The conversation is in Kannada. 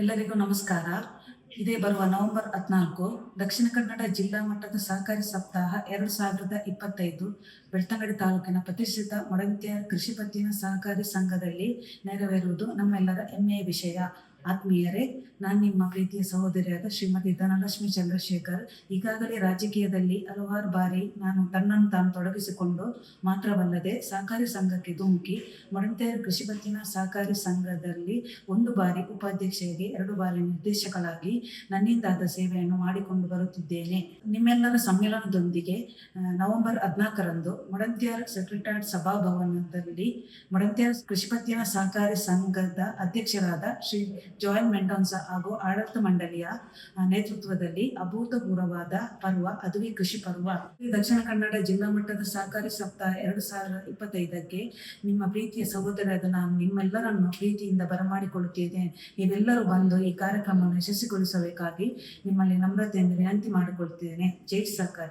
ಎಲ್ಲರಿಗೂ ನಮಸ್ಕಾರ. ಇದೇ ಬರುವ ನವೆಂಬರ್ ಹದಿನಾಲ್ಕು, ದಕ್ಷಿಣ ಕನ್ನಡ ಜಿಲ್ಲಾ ಮಟ್ಟದ ಸಹಕಾರಿ ಸಪ್ತಾಹ ಎರಡು ಸಾವಿರದ ಇಪ್ಪತ್ತೈದು, ಬೆಳ್ತಂಗಡಿ ತಾಲೂಕಿನ ಪ್ರತಿಷ್ಠಿತ ಮೊಡಂತ್ಯ ಕೃಷಿ ಪತ್ತಿನ ಸಹಕಾರಿ ಸಂಘದಲ್ಲಿ ನೆರವೇರುವುದು ನಮ್ಮೆಲ್ಲರ ಹೆಮ್ಮೆಯ ವಿಷಯ. ಆತ್ಮೀಯರೇ, ನಾನು ನಿಮ್ಮ ಪ್ರೀತಿಯ ಸಹೋದರಿಯಾದ ಶ್ರೀಮತಿ ಧನಲಕ್ಷ್ಮಿ ಚಂದ್ರಶೇಖರ್. ಈಗಾಗಲೇ ರಾಜಕೀಯದಲ್ಲಿ ಹಲವಾರು ಬಾರಿ ನಾನು ತನ್ನನ್ನು ತಾನು ತೊಡಗಿಸಿಕೊಂಡು ಮಾತ್ರವಲ್ಲದೆ ಸಹಕಾರಿ ಸಂಘಕ್ಕೆ ಧುಮುಕಿ ಮೊಡಂತೆಯರ ಕೃಷಿ ಪತ್ತಿನ ಸಹಕಾರಿ ಸಂಘದಲ್ಲಿ ಒಂದು ಬಾರಿ ಉಪಾಧ್ಯಕ್ಷೆಯಾಗಿ, ಎರಡು ಬಾರಿ ನಿರ್ದೇಶಕಳಾಗಿ ನನ್ನಿಂದಾದ ಸೇವೆಯನ್ನು ಮಾಡಿಕೊಂಡು ಬರುತ್ತಿದ್ದೇನೆ. ನಿಮ್ಮೆಲ್ಲರ ಸಮ್ಮೇಳನದೊಂದಿಗೆ ನವೆಂಬರ್ ಹದಿನಾಲ್ಕರಂದು ಮೊಡಂತಿಯರ್ ಸೆಕ್ರೆಟರಿಯೇಟ್ ಸಭಾಭವನದಲ್ಲಿ ಮೊಡಂತಿಯರ್ ಕೃಷಿ ಪತ್ತಿನ ಸಹಕಾರಿ ಸಂಘದ ಅಧ್ಯಕ್ಷರಾದ ಶ್ರೀ ಜಾಯನ್ ಮೆಂಡೋನ್ಸ ಹಾಗೂ ಆಡಳಿತ ಮಂಡಳಿಯ ನೇತೃತ್ವದಲ್ಲಿ ಅಭೂತಪೂರ್ವವಾದ ಪರ್ವ, ಅದುವೆ ಕೃಷಿ ಪರ್ವ. ದಕ್ಷಿಣ ಕನ್ನಡ ಜಿಲ್ಲಾ ಮಟ್ಟದ ಸಹಕಾರಿ ಸಪ್ತಾಹ ಎರಡು ಸಾವಿರದ ಇಪ್ಪತ್ತೈದಕ್ಕೆ ನಿಮ್ಮ ಪ್ರೀತಿಯ ಸಹೋದರರಾದ ನಾನು ನಿಮ್ಮೆಲ್ಲರನ್ನು ಪ್ರೀತಿಯಿಂದ ಬರಮಾಡಿಕೊಳ್ಳುತ್ತೇನೆ. ನೀವೆಲ್ಲರೂ ಬಂದು ಈ ಕಾರ್ಯಕ್ರಮವನ್ನು ಯಶಸ್ವಿಗೊಳಿಸಬೇಕಾಗಿ ನಿಮ್ಮಲ್ಲಿ ನಮ್ರತೆಯನ್ನು ವಿನಂತಿ ಮಾಡಿಕೊಳ್ತೇನೆ. ಜೈ ಸರ್ಕಾರ.